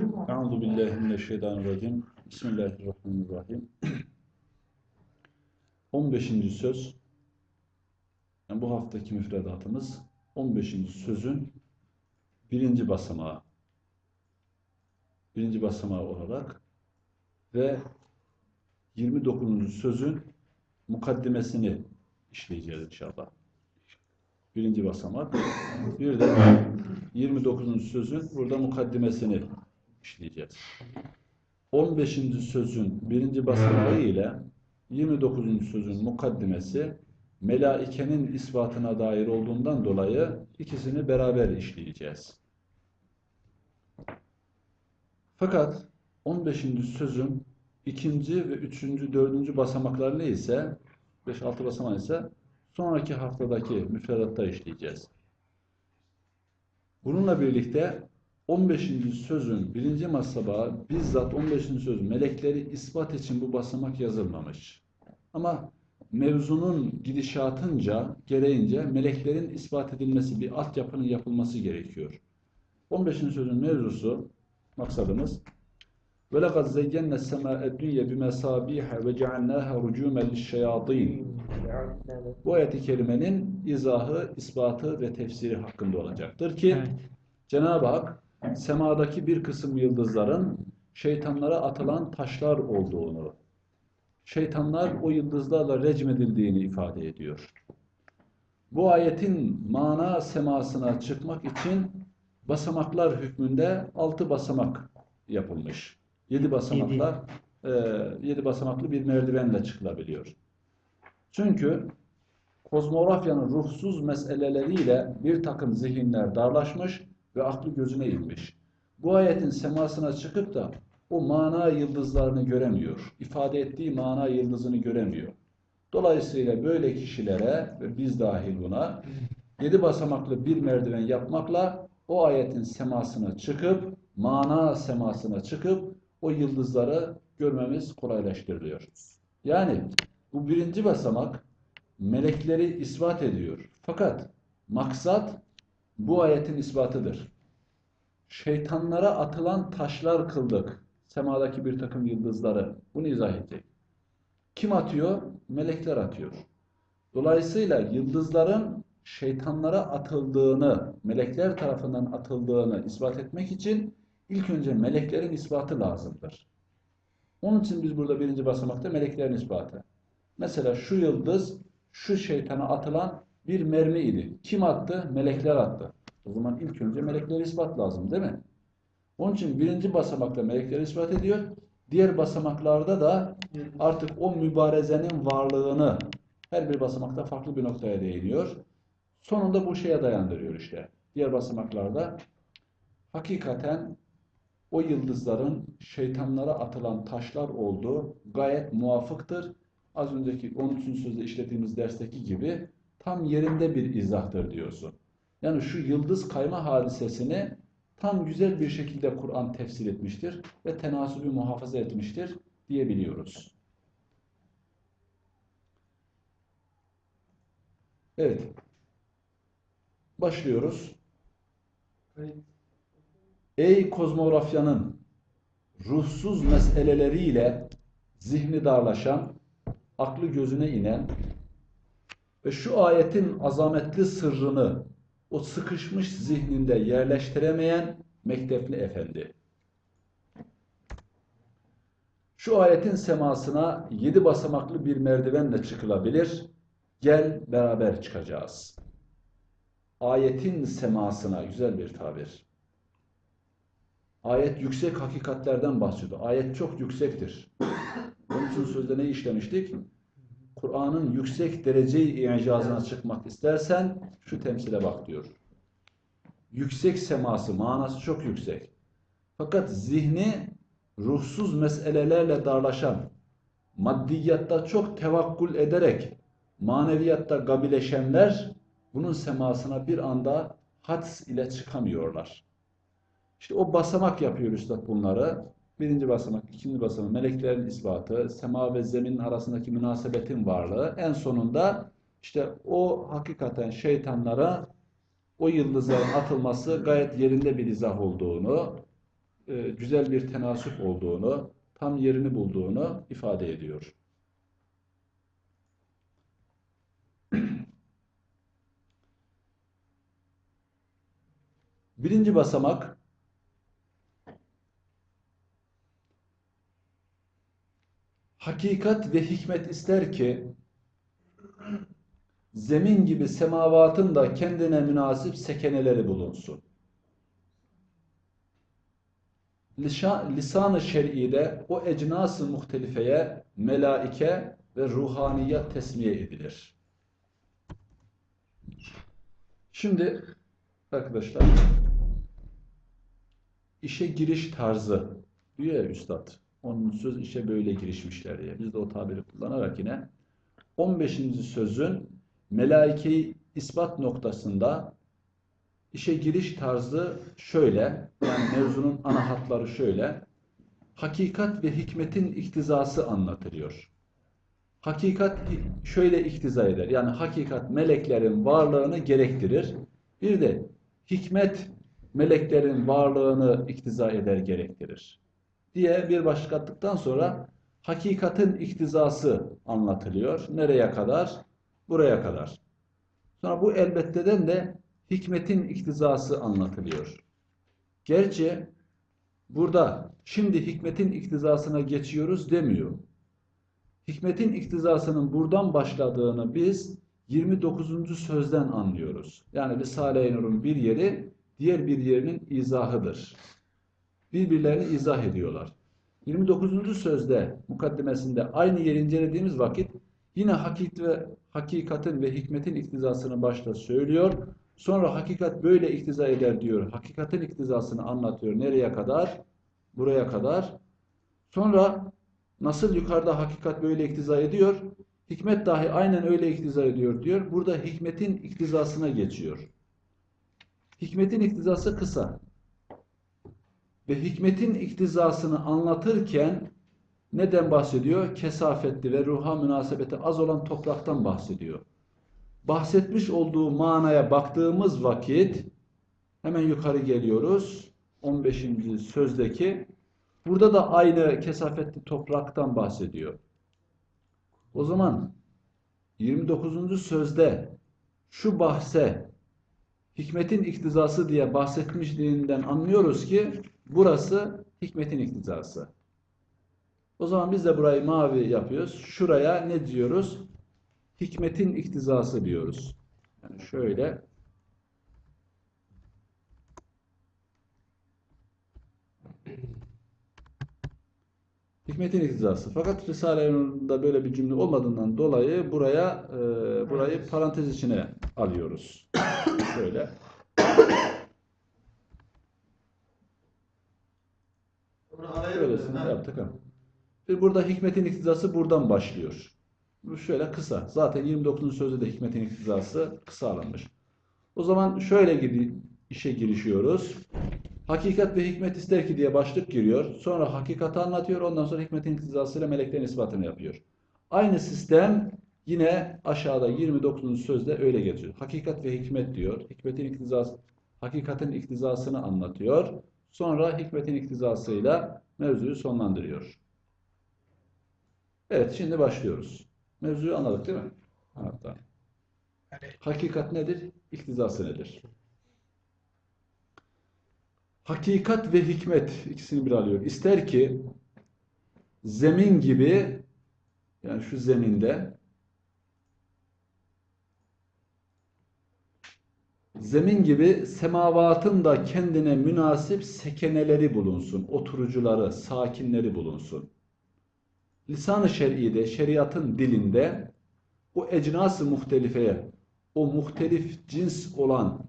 Euzu billahi mineşşeytanirracim. Bismillahirrahmanirrahim. 15. söz. Yani bu haftaki müfredatımız 15. sözün birinci basamağı. Birinci basamağı olarak ve 29. sözün mukaddimesini işleyeceğiz inşallah. Birinci basamak. Bir de 29. sözün burada mukaddimesini işleyeceğiz. 15. sözün birinci basamağı ile 29. sözün mukaddimesi melaikenin ispatına dair olduğundan dolayı ikisini beraber işleyeceğiz. Fakat 15. sözün ikinci ve üçüncü, dördüncü basamakları neyse 5-6 basamağı ise sonraki haftadaki müfredatta işleyeceğiz. Bununla birlikte 15. sözün birinci basabağı bizzat 15. söz melekleri ispat için bu basamak yazılmamış. Ama mevzunun gidişatınca, gereğince meleklerin ispat edilmesi, bir altyapının yapılması gerekiyor. 15. sözün mevzusu, maksadımız وَلَقَدْ زَيَّنَّ السَّمَاءَ الدُّنْيَا بِمَسَابِيحَ وَجَعَلْنَاهَا رُجُومًا لِلشَّيَاطِينَ Bu ayet-i kerimenin izahı, ispatı ve tefsiri hakkında olacaktır ki Evet. Cenab-ı Hak semadaki bir kısım yıldızların şeytanlara atılan taşlar olduğunu, şeytanlar o yıldızlarla recmedildiğini ifade ediyor. Bu ayetin mana semasına çıkmak için basamaklar hükmünde altı basamak yapılmış. Yedi basamakla e, yedi basamaklı bir merdivenle çıkılabiliyor. Çünkü kozmografyanın ruhsuz meseleleriyle bir takım zihinler darlaşmış ve aklı gözüne inmiş. Bu ayetin semasına çıkıp da o mana yıldızlarını göremiyor. ifade ettiği mana yıldızını göremiyor. Dolayısıyla böyle kişilere ve biz dahil buna yedi basamaklı bir merdiven yapmakla o ayetin semasına çıkıp mana semasına çıkıp o yıldızları görmemiz kolaylaştırılıyor. Yani bu birinci basamak melekleri ispat ediyor. Fakat maksat bu ayetin ispatıdır. Şeytanlara atılan taşlar kıldık. Semadaki bir takım yıldızları. Bunu izah edecek. Kim atıyor? Melekler atıyor. Dolayısıyla yıldızların şeytanlara atıldığını, melekler tarafından atıldığını ispat etmek için ilk önce meleklerin ispatı lazımdır. Onun için biz burada birinci basamakta meleklerin ispatı. Mesela şu yıldız şu şeytana atılan bir mermi idi. Kim attı? Melekler attı. O zaman ilk önce melekleri ispat lazım değil mi? Onun için birinci basamakta melekleri ispat ediyor. Diğer basamaklarda da artık o mübarezenin varlığını her bir basamakta farklı bir noktaya değiniyor. Sonunda bu şeye dayandırıyor işte. Diğer basamaklarda hakikaten o yıldızların şeytanlara atılan taşlar olduğu gayet muvafıktır. Az önceki 13. sözde işlediğimiz dersteki gibi tam yerinde bir izahtır diyorsun. Yani şu yıldız kayma hadisesini tam güzel bir şekilde Kur'an tefsir etmiştir ve tenasübü muhafaza etmiştir diyebiliyoruz. Evet. Başlıyoruz. Ey kozmografyanın ruhsuz meseleleriyle zihni darlaşan, aklı gözüne inen ve şu ayetin azametli sırrını o sıkışmış zihninde yerleştiremeyen mektepli efendi. Şu ayetin semasına yedi basamaklı bir merdivenle çıkılabilir. Gel beraber çıkacağız. Ayetin semasına güzel bir tabir. Ayet yüksek hakikatlerden bahsediyor. Ayet çok yüksektir. Onun için sözde ne işlemiştik? Kur'an'ın yüksek dereceyi icazına çıkmak istersen şu temsile bak diyor. Yüksek seması, manası çok yüksek. Fakat zihni ruhsuz meselelerle darlaşan, maddiyatta çok tevakkul ederek maneviyatta gabileşenler bunun semasına bir anda hads ile çıkamıyorlar. İşte o basamak yapıyor Üstad bunları. Birinci basamak, ikinci basamak, meleklerin ispatı, sema ve zeminin arasındaki münasebetin varlığı. En sonunda işte o hakikaten şeytanlara o yıldızların atılması gayet yerinde bir izah olduğunu e, güzel bir tenasüp olduğunu, tam yerini bulduğunu ifade ediyor. Birinci basamak hakikat ve hikmet ister ki zemin gibi semavatın da kendine münasip sekeneleri bulunsun. Lisan-ı şer'ide o ecnas-ı muhtelifeye melaike ve ruhaniyat tesmiye edilir. Şimdi arkadaşlar işe giriş tarzı diyor ya üstad. Onun söz işe böyle girişmişler diye. Biz de o tabiri kullanarak yine 15. sözün melaikeyi ispat noktasında işe giriş tarzı şöyle, yani mevzunun ana hatları şöyle. Hakikat ve hikmetin iktizası anlatılıyor. Hakikat şöyle iktiza eder. Yani hakikat meleklerin varlığını gerektirir. Bir de hikmet meleklerin varlığını iktiza eder, gerektirir. Diye bir başlık attıktan sonra hakikatin iktizası anlatılıyor. Nereye kadar? Buraya kadar. Sonra bu elbetteden de hikmetin iktizası anlatılıyor. Gerçi burada şimdi hikmetin iktizasına geçiyoruz demiyor. Hikmetin iktizasının buradan başladığını biz 29. sözden anlıyoruz. Yani Risale-i Nur'un bir yeri diğer bir yerinin izahıdır. Birbirlerini izah ediyorlar. 29. sözde mukaddimesinde aynı yeri incelediğimiz vakit yine hakik ve hakikatin ve hikmetin iktizasını başta söylüyor. Sonra hakikat böyle iktiza eder diyor. Hakikatin iktizasını anlatıyor. Nereye kadar? Buraya kadar. Sonra nasıl yukarıda hakikat böyle iktiza ediyor? Hikmet dahi aynen öyle iktiza ediyor diyor. Burada hikmetin iktizasına geçiyor. Hikmetin iktizası kısa. Ve hikmetin iktizasını anlatırken neden bahsediyor? Kesafetli ve ruha münasebeti az olan topraktan bahsediyor. Bahsetmiş olduğu manaya baktığımız vakit hemen yukarı geliyoruz. 15. sözdeki burada da aynı kesafetli topraktan bahsediyor. O zaman 29. sözde şu bahse hikmetin iktizası diye bahsetmişliğinden anlıyoruz ki burası hikmetin iktizası. O zaman biz de burayı mavi yapıyoruz. Şuraya ne diyoruz? Hikmetin iktizası diyoruz. Yani şöyle Hikmetin iktizası. Fakat Risale-i Nur'da böyle bir cümle olmadığından dolayı buraya e, burayı parantez içine alıyoruz. Şöyle. Şöylesini yaptık ha. Bir burada hikmetin iktizası buradan başlıyor. Bu şöyle kısa. Zaten 29. sözde de hikmetin iktizası kısa alınmış. O zaman şöyle gibi işe girişiyoruz. Hakikat ve hikmet ister ki diye başlık giriyor. Sonra hakikati anlatıyor. Ondan sonra hikmetin iktizasıyla meleklerin ispatını yapıyor. Aynı sistem yine aşağıda 29. sözde öyle geçiyor. Hakikat ve hikmet diyor. Hikmetin iktizası, hakikatin iktizasını anlatıyor. Sonra hikmetin iktizasıyla mevzuyu sonlandırıyor. Evet şimdi başlıyoruz. Mevzuyu anladık değil mi? Hatta. Hakikat nedir? İktizası nedir? Hakikat ve hikmet ikisini bir alıyor. İster ki zemin gibi yani şu zeminde zemin gibi semavatın da kendine münasip sekeneleri bulunsun, oturucuları, sakinleri bulunsun. Lisan-ı şer'ide, şeriatın dilinde o ecnas-ı muhtelifeye, o muhtelif cins olan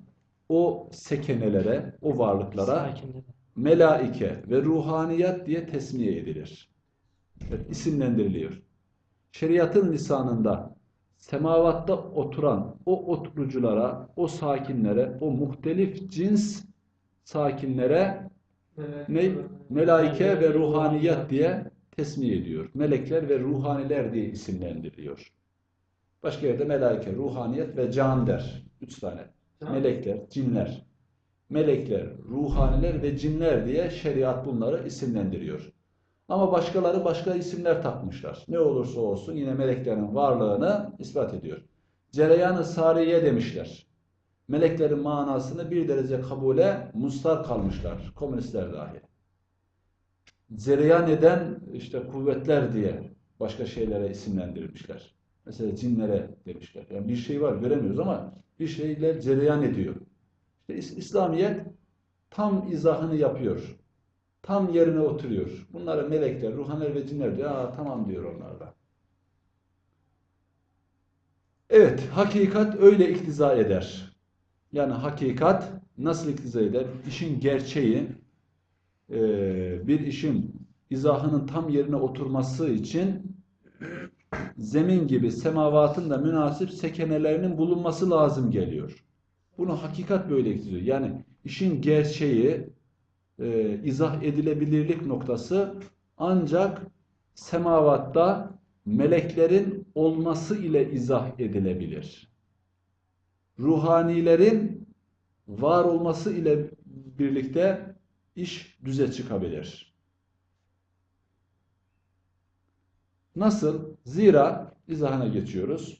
o sekenelere, o varlıklara Sakinler. melaike ve ruhaniyat diye tesmiye edilir. Evet, isimlendiriliyor. Şeriatın lisanında semavatta oturan o oturuculara, o sakinlere, o muhtelif cins sakinlere ne? Melaike ve ruhaniyat diye tesmiye ediyor. Melekler ve ruhaniler diye isimlendiriliyor. Başka yerde melaike, ruhaniyet ve can der. Üç tane. Melekler, cinler. melekler, ruhaniler ve cinler diye şeriat bunları isimlendiriyor. Ama başkaları başka isimler takmışlar. Ne olursa olsun yine meleklerin varlığını ispat ediyor. Cereyan-ı sariye demişler. Meleklerin manasını bir derece kabule mustar kalmışlar. Komünistler dahi. Cereyan eden işte kuvvetler diye başka şeylere isimlendirmişler. Mesela cinlere demişler. Yani bir şey var göremiyoruz ama bir şeyler cereyan ediyor. İşte İs- İslamiyet tam izahını yapıyor. Tam yerine oturuyor. Bunlara melekler, ruhaniler ve cinler diyor. Aa, tamam diyor onlar da. Evet, hakikat öyle iktiza eder. Yani hakikat nasıl iktiza eder? İşin gerçeği, e, bir işin izahının tam yerine oturması için zemin gibi semavatın da münasip sekenelerinin bulunması lazım geliyor. Bunu hakikat böyle iktidar. Yani işin gerçeği, e, izah edilebilirlik noktası ancak semavatta meleklerin olması ile izah edilebilir. Ruhanilerin var olması ile birlikte iş düze çıkabilir. Nasıl? Zira izahına geçiyoruz.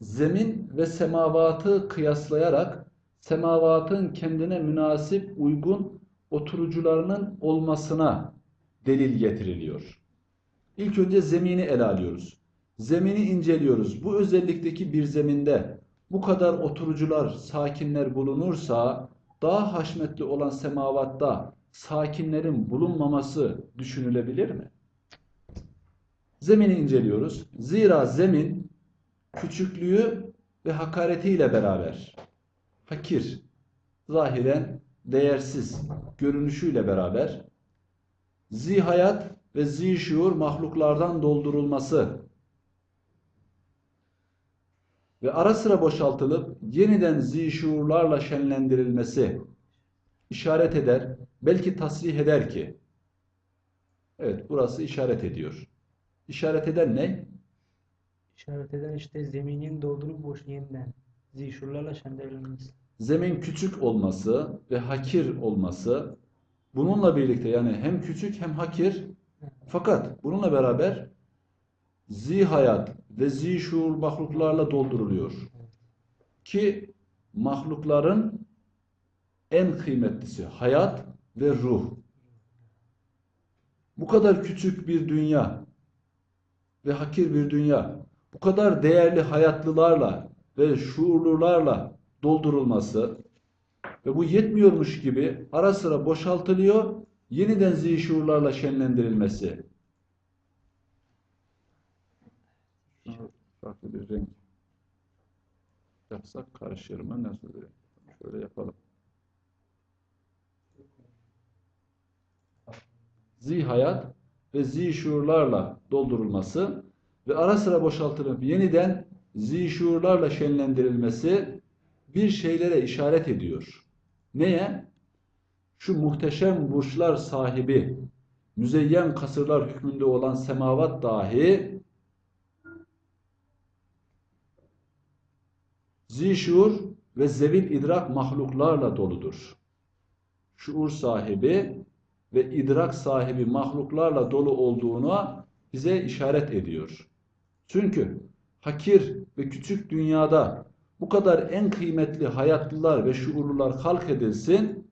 Zemin ve semavatı kıyaslayarak semavatın kendine münasip uygun oturucularının olmasına delil getiriliyor. İlk önce zemini ele alıyoruz. Zemini inceliyoruz. Bu özellikteki bir zeminde bu kadar oturucular, sakinler bulunursa daha haşmetli olan semavatta sakinlerin bulunmaması düşünülebilir mi? Zemini inceliyoruz. Zira zemin küçüklüğü ve hakaretiyle beraber hakir, zahiren değersiz görünüşüyle beraber zihayat ve zişuur mahluklardan doldurulması ve ara sıra boşaltılıp yeniden zişuurlarla şenlendirilmesi işaret eder, belki tasrih eder ki evet burası işaret ediyor. İşaret eden ne? İşaret eden işte zeminin doldurup boş yeniden zişurlarla şenlendirilmesi. zemin küçük olması ve hakir olması bununla birlikte yani hem küçük hem hakir fakat bununla beraber zihayat ve zişuur mahluklarla dolduruluyor. Ki mahlukların en kıymetlisi hayat ve ruh. Bu kadar küçük bir dünya ve hakir bir dünya, bu kadar değerli hayatlılarla ve şuurlularla doldurulması ve bu yetmiyormuş gibi ara sıra boşaltılıyor, yeniden zişuurlarla şenlendirilmesi. Farklı bir renk yapsak karışır mı? Nasıl? Şöyle yapalım. Zihayat ve zişuurlarla doldurulması ve ara sıra boşaltılıp yeniden zişuurlarla şenlendirilmesi bir şeylere işaret ediyor. Neye? Şu muhteşem burçlar sahibi, müzeyyen kasırlar hükmünde olan semavat dahi zişuur ve zevil idrak mahluklarla doludur. Şuur sahibi ve idrak sahibi mahluklarla dolu olduğunu bize işaret ediyor. Çünkü hakir ve küçük dünyada bu kadar en kıymetli hayatlılar ve şuurlular halk edilsin,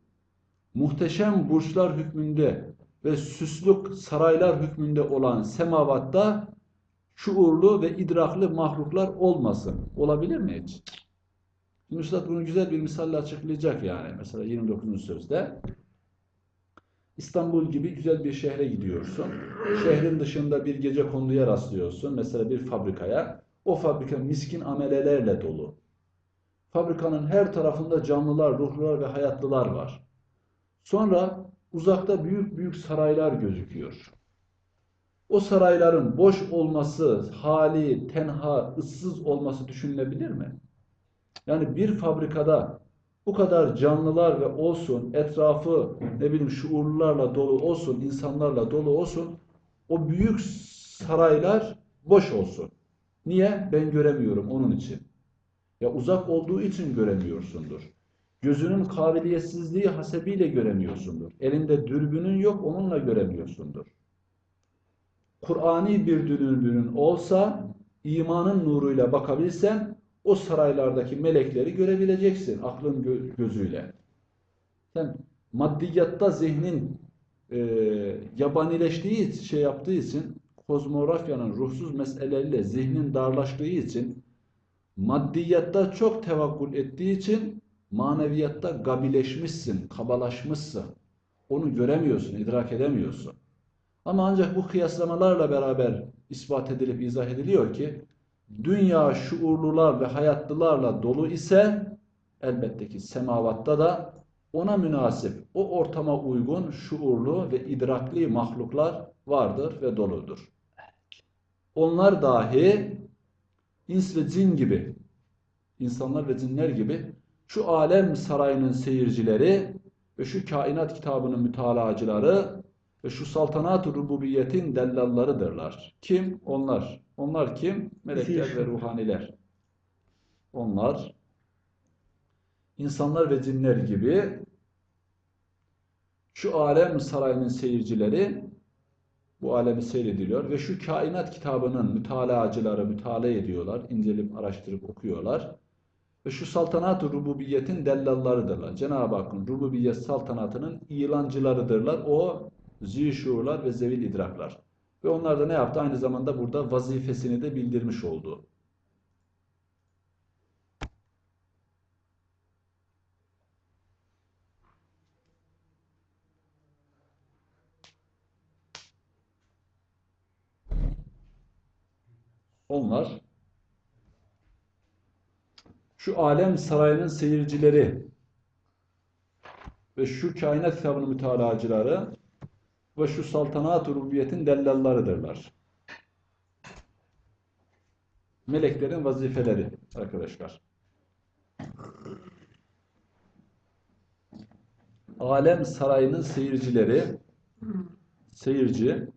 muhteşem burçlar hükmünde ve süslük saraylar hükmünde olan semavatta şuurlu ve idraklı mahluklar olmasın. Olabilir mi hiç? Üstad bunu güzel bir misalle açıklayacak yani. Mesela 29. sözde. İstanbul gibi güzel bir şehre gidiyorsun. Şehrin dışında bir gece konduya rastlıyorsun. Mesela bir fabrikaya. O fabrika miskin amelelerle dolu. Fabrikanın her tarafında canlılar, ruhlular ve hayatlılar var. Sonra uzakta büyük büyük saraylar gözüküyor. O sarayların boş olması, hali, tenha, ıssız olması düşünülebilir mi? Yani bir fabrikada bu kadar canlılar ve olsun, etrafı ne bileyim şuurlularla dolu olsun, insanlarla dolu olsun, o büyük saraylar boş olsun. Niye? Ben göremiyorum onun için. Ya uzak olduğu için göremiyorsundur. Gözünün kabiliyetsizliği hasebiyle göremiyorsundur. Elinde dürbünün yok, onunla göremiyorsundur. Kur'ani bir dürbünün olsa, imanın nuruyla bakabilsen, o saraylardaki melekleri görebileceksin aklın gö- gözüyle. Sen maddiyatta zihnin e, yabanileştiği şey yaptığı için, kozmografyanın ruhsuz meseleleriyle zihnin darlaştığı için, maddiyatta çok tevakkul ettiği için, maneviyatta gabileşmişsin, kabalaşmışsın. Onu göremiyorsun, idrak edemiyorsun. Ama ancak bu kıyaslamalarla beraber ispat edilip izah ediliyor ki, dünya şuurlular ve hayatlılarla dolu ise, elbette ki semavatta da ona münasip, o ortama uygun şuurlu ve idrakli mahluklar vardır ve doludur. Onlar dahi ins ve cin gibi, insanlar ve cinler gibi şu alem sarayının seyircileri ve şu kainat kitabının mütalacıları ve şu saltanat-ı rububiyetin dellallarıdırlar. Kim? Onlar. Onlar kim? Melekler ve ruhaniler. Onlar insanlar ve cinler gibi şu alem sarayının seyircileri bu alemi seyrediliyor ve şu kainat kitabının mütalacıları mütala ediyorlar, incelip araştırıp okuyorlar. Ve şu saltanat-ı rububiyetin dellallarıdırlar. Cenab-ı Hakk'ın rububiyet saltanatının ilancılarıdırlar. O zişurlar ve zevil idraklar. Ve onlar da ne yaptı? Aynı zamanda burada vazifesini de bildirmiş oldu. Onlar şu alem sarayının seyircileri ve şu kainat kitabının mütalacıları ve şu saltanat-ı rubiyetin dellallarıdırlar. Meleklerin vazifeleri arkadaşlar. Alem sarayının seyircileri seyirci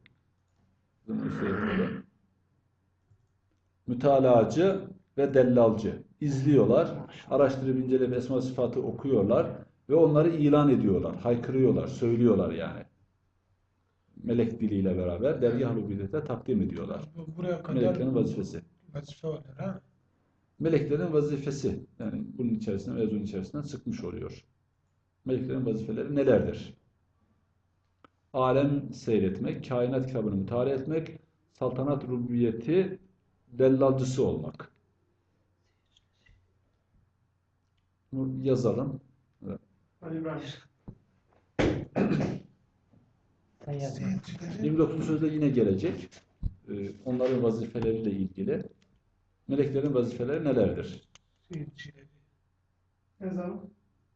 mütalacı ve dellalcı izliyorlar, araştırıp inceleyip esma sıfatı okuyorlar ve onları ilan ediyorlar, haykırıyorlar, söylüyorlar yani. Melek diliyle beraber dergah-ı rububiyete takdim ediyorlar. Bu buraya kadar Meleklerin vazifesi. vazife olur ha. Meleklerin vazifesi yani bunun içerisinde mevzunun içerisinden çıkmış oluyor. Meleklerin vazifeleri nelerdir? Alem seyretmek, kainat kitabını müteala etmek, saltanat rububiyeti dellalcısı olmak. Bunu yazalım. Sen yazma. Seyircileri 29. sözde yine gelecek. Ee, Onların vazifeleriyle ilgili. Meleklerin vazifeleri nelerdir? seyircileri. Ne zaman?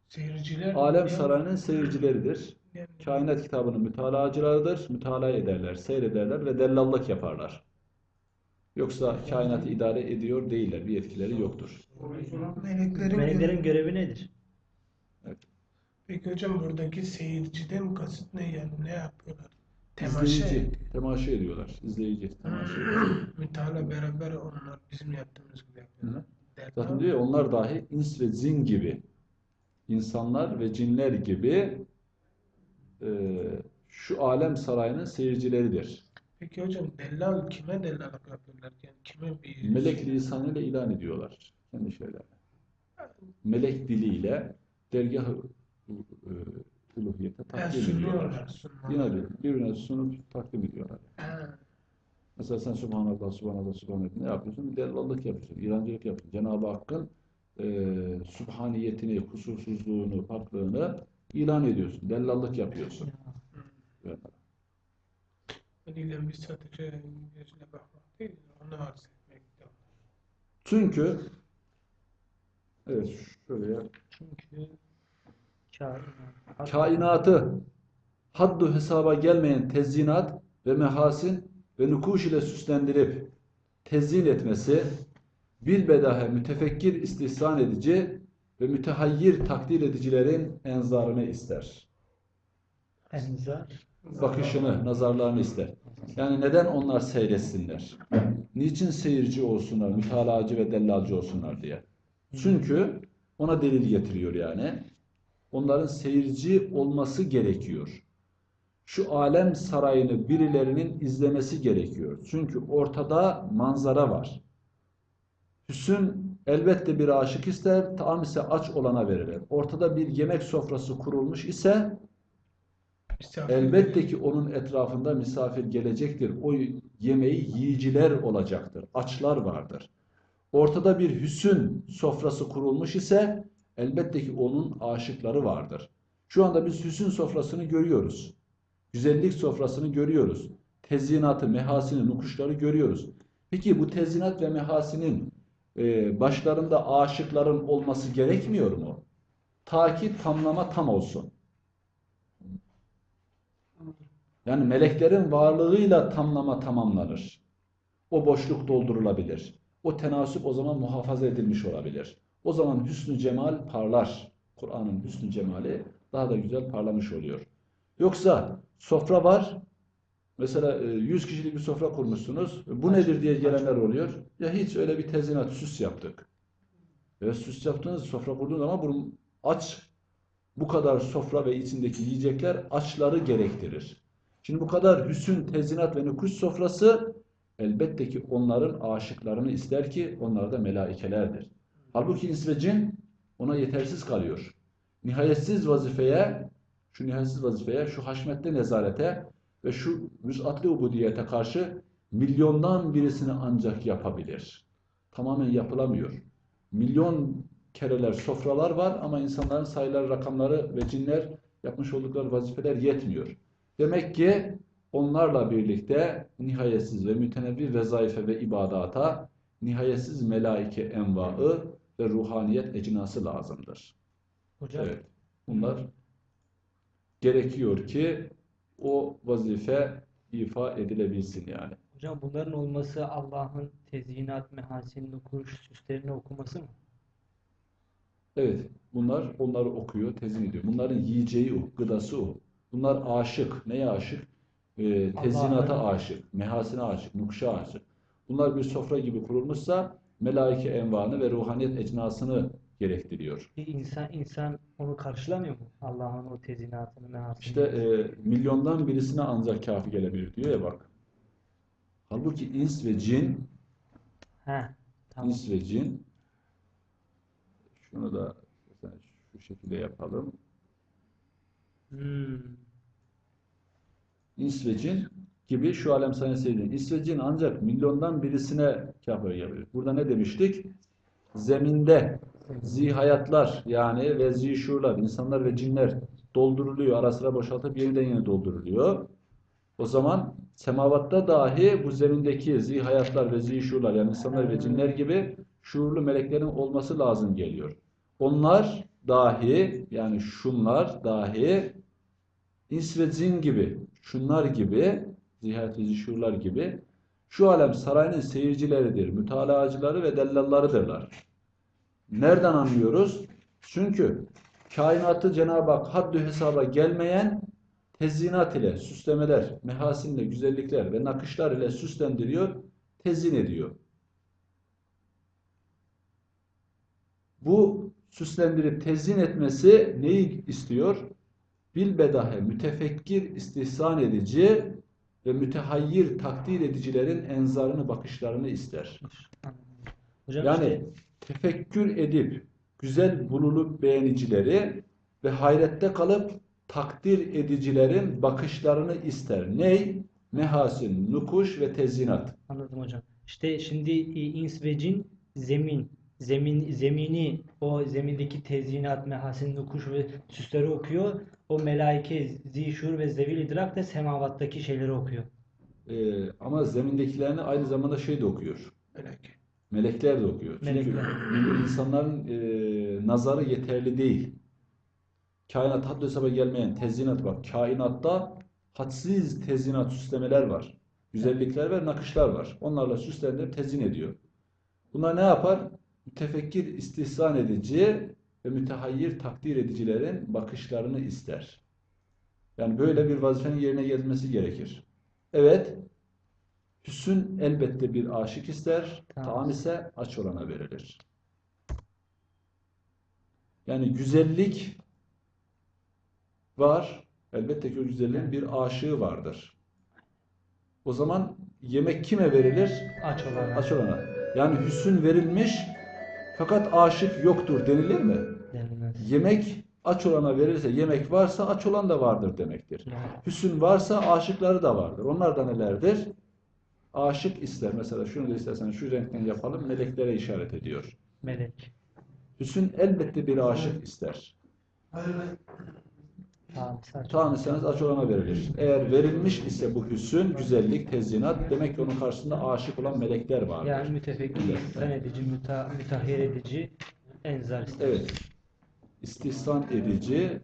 Seyirciler Alem sarayının seyircileridir. Kainat kitabının mütalacılarıdır. Mütalaa ederler, seyrederler ve dellallık yaparlar. Yoksa kainatı idare ediyor değiller. Bir etkileri yoktur. Meleklerin, Meleklerin görevi nedir? Peki hocam buradaki seyirciden kasıt ne yani ne yapıyorlar? Temaşa İzleyici, temaşa ediyorlar. İzleyici, temaşa ediyor. Müteala beraber onlar bizim yaptığımız gibi yapıyorlar. Zaten diyor ya, onlar dahi ins ve cin gibi, insanlar ve cinler gibi e, şu alem sarayının seyircileridir. Peki hocam dellal kime dellallık yapıyorlar? Yani kime bir Melek lisanıyla ilan ediyorlar kendi şeylerini. Melek diliyle dergah-ı e, uluhiyete takdim sunuyorlar. ediyorlar. diyor, birbirine sunup takdim ediyorlar. Ha, Mesela sen Subhanallah, Subhanallah, Subhanallah ne yapıyorsun? Bir dellallık yapıyorsun, ilancılık yapıyorsun. Cenab-ı Hakk'ın e, subhaniyetini, kusursuzluğunu, paklığını ilan ediyorsun. Dellallık yapıyorsun. Evet. Çünkü evet şöyle Çünkü. Kainatı haddu hesaba gelmeyen tezyinat ve mehasin ve nukuş ile süslendirip tezyin etmesi bilbedahe mütefekkir istihsan edici ve mütehayyir takdir edicilerin enzarını ister. Enzar. Bakışını, nazarlarını ister. Yani neden onlar seyretsinler? Niçin seyirci olsunlar, mütalacı ve dellalcı olsunlar diye. Çünkü ona delil getiriyor yani. Onların seyirci olması gerekiyor. Şu alem sarayını birilerinin izlemesi gerekiyor. Çünkü ortada manzara var. Hüsn elbette bir aşık ister, taam ise aç olana verilir. Ortada bir yemek sofrası kurulmuş ise Misafir elbette ki onun etrafında misafir gelecektir. O yemeği yiyiciler olacaktır. Açlar vardır. Ortada bir hüsün sofrası kurulmuş ise elbette ki onun aşıkları vardır. Şu anda biz hüsün sofrasını görüyoruz. Güzellik sofrasını görüyoruz. Tezyinatı, mehasini, nukuşları görüyoruz. Peki bu tezyinat ve mehasinin e, başlarında aşıkların olması gerekmiyor mu? Ta ki tamlama tam olsun. Yani meleklerin varlığıyla tamlama tamamlanır. O boşluk doldurulabilir. O tenasüp o zaman muhafaza edilmiş olabilir. O zaman hüsnü cemal parlar. Kur'an'ın hüsnü cemali daha da güzel parlamış oluyor. Yoksa sofra var. Mesela e, 100 kişilik bir sofra kurmuşsunuz. Bu nedir diye gelenler oluyor. Ya hiç öyle bir tezinat, süs yaptık. Evet süs yaptınız, sofra kurdunuz ama bunun aç bu kadar sofra ve içindeki yiyecekler açları gerektirir. Şimdi bu kadar hüsün, tezinat ve nükuş sofrası elbette ki onların aşıklarını ister ki onlar da melaikelerdir. Halbuki ins ve cin ona yetersiz kalıyor. Nihayetsiz vazifeye, şu nihayetsiz vazifeye, şu haşmetli nezarete ve şu vüsatli ubudiyete karşı milyondan birisini ancak yapabilir. Tamamen yapılamıyor. Milyon kereler, sofralar var ama insanların sayıları, rakamları ve cinler yapmış oldukları vazifeler yetmiyor. Demek ki onlarla birlikte nihayetsiz ve mütenevvi vezaife ve ibadata nihayetsiz melaike envaı ve ruhaniyet ecnası lazımdır. Hocam Evet. Bunlar gerekiyor ki o vazife ifa edilebilsin yani. hocam bunların olması Allah'ın tezyinat, mehasin, nukuş, süslerini okuması mı? Evet, bunlar onları okuyor, tezin ediyor. Bunların yiyeceği o, gıdası o. Bunlar aşık. Neye aşık? Ee, tezyinata aşık, mehasine aşık, nukşa aşık. Bunlar bir sofra gibi kurulmuşsa melaike envanı ve ruhaniyet ecnasını gerektiriyor. Bir insan insan onu karşılamıyor mu? Allah'ın o tezyinatını, mehasini. İşte e, milyondan birisine ancak kafi gelebilir diyor ya bak. Halbuki ins ve cin, He, tamam. ins ve cin şunu da şu şekilde yapalım. Hmm. İns ve cin gibi şu alem sevdiğin. İns ve cin ancak milyondan birisine kâfir gelebilir. Burada ne demiştik? Zeminde zihayatlar yani ve zişurlar, insanlar ve cinler dolduruluyor. Ara sıra boşaltıp yeniden yeni dolduruluyor. O zaman semavatta dahi bu zemindeki zihayatlar ve zişurlar yani insanlar ve cinler gibi şuurlu meleklerin olması lazım geliyor. Onlar dahi yani şunlar dahi ins ve cin gibi, şunlar gibi, zihayat ve zişurlar gibi şu alem sarayının seyircileridir, mütalacıları ve dellallarıdırlar. Nereden anlıyoruz? Çünkü kainatı Cenab-ı Hak haddü hesaba gelmeyen tezyinat ile, süslemeler, mehasinle, güzellikler ve nakışlar ile süslendiriyor, tezyin ediyor. Bu süslendirip tezyin etmesi neyi istiyor? Bilbedahe mütefekkir istihsan edici ve mütehayyir takdir edicilerin enzarını, bakışlarını ister. Hocam Yani işte tefekkür edip güzel bululup beğenicileri ve hayrette kalıp takdir edicilerin bakışlarını ister. Ney? Mehasin, nukuş ve tezyinat. anladım hocam. İşte şimdi ins ve cin zemin zemin zemini o zemindeki tezyinat, mehasin, nukuş ve süsleri okuyor. O melaike, zişur ve zevil idrak da semavattaki şeyleri okuyor. Ee, ama zemindekilerini aynı zamanda şey de okuyor. Melek. Melekler de okuyor. Çünkü Melekler. insanların e, nazarı yeterli değil. Kainat haddi hesaba gelmeyen tezyinat var. Kainatta hadsiz tezyinat, süslemeler var. Güzellikler ve nakışlar var. Onlarla süslendirip tezyin ediyor. Bunlar ne yapar? Mütefekkir istihsan edici ve mütehayyir takdir edicilerin bakışlarını ister. Yani böyle bir vazifenin yerine gelmesi gerekir. Evet, hüsün elbette bir aşık ister, Tamam. taam ise aç olana verilir. Yani güzellik var. Elbette ki o güzelliğin bir aşığı vardır. O zaman yemek kime verilir? Aç olan. Aç olana. Yani hüsün verilmiş fakat aşık yoktur denilir mi? denilmez. Yemek aç olana verilirse, yemek varsa aç olan da vardır demektir. Hüsün varsa aşıkları da vardır. Onlar da nelerdir? Aşık ister. Mesela şunu da istersen şu renkten yapalım. Meleklere işaret ediyor. Melek. Hüsün elbette bir aşık ister. İseniz aç olana verilir. Eğer verilmiş ise bu hüsün, güzellik, tezyinat demek ki onun karşısında aşık olan melekler vardır. Yani mütefekkir, ihsan edici, müta, mütahhir edici, enzar ister. Evet. İstihsan edici,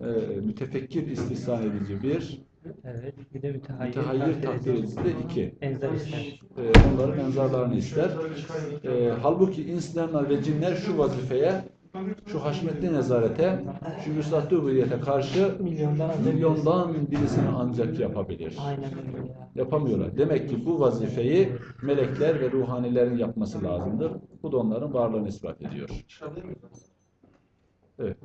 e, mütefekkir istihsan edici bir, Evet. Bir de mütehayyir, mütehayyir takdir edici, edici de iki. enzar ister. E, onların enzarlarını ister. E, halbuki insanlar ve cinler şu vazifeye, şu haşmetli nezarete, şu müstahdi ubudiyete karşı milyondan, milyondan birisini ancak yapabilir. Aynen. Yapamıyorlar. Demek ki bu vazifeyi melekler ve ruhanilerin yapması lazımdır. Bu da onların varlığını ispat ediyor. Evet.